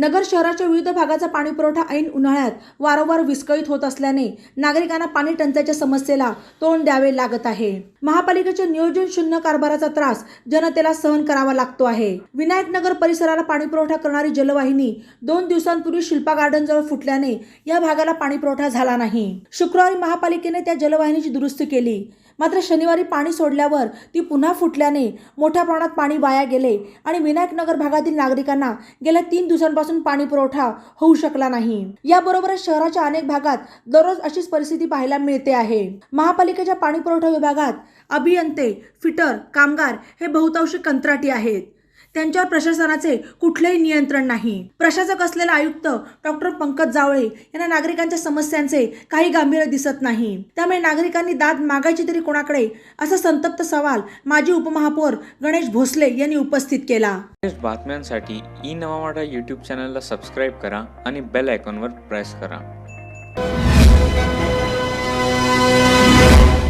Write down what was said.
नगर शहराच्या विविध भागाचा पाणी पुरवठा ऐन उन्हाळ्यात वारंवार विस्कळीत होत असल्याने नागरिकांना पाणी टंचाईच्या समस्येला तोंड द्यावे लागत आहे. महापालिकेच्या नियोजन शून्य कारभाराचा त्रास जनतेला सहन करावा लागतो आहे. विनायकनगर परिसराला पाणी पुरवठा करणारी जलवाहिनी दोन दिवसांपूर्वी शिल्पा गार्डन जवळ फुटल्याने या भागाला पाणी पुरवठा झाला नाही. शुक्रवारी महापालिकेने त्या जलवाहिनीची दुरुस्ती केली. मात्र शनिवारी पाणी सोडल्यावर ती पुन्हा फुटल्याने मोठ्या प्रमाणात पाणी वाया गेले आणि विनायकनगर भागातील नागरिकांना गेल्या तीन दिवसांपासून पाणी पुरवठा होऊ शकला नाही. याबरोबरच शहराच्या अनेक भागात दररोज अशीच परिस्थिती पाहायला मिळते आहे. महापालिकेच्या पाणी पुरवठा विभागात अभियंते फिटर कामगार हे बहुतांशी कंत्राटी आहेत. त्यांच्यावर प्रशासनाचे कुठलेही नियंत्रण नाही. प्रशासक असलेला आयुक्त डॉक्टर पंकज जावळे यांना नागरिकांच्या समस्यांचे काही गांभीर्य दिसत नाही. त्यामुळे नागरिकांनी दाद मागायची तरी कोणाकडे? असा संतप्त सवाल माजी उपमहापौर गणेश भोसले यांनी उपस्थित केला. बातम्यांसाठी ई नवा युट्यूब यूट्यूब चॅनलला सबस्क्राईब करा आणि बेल आयकॉनवर प्रेस करा.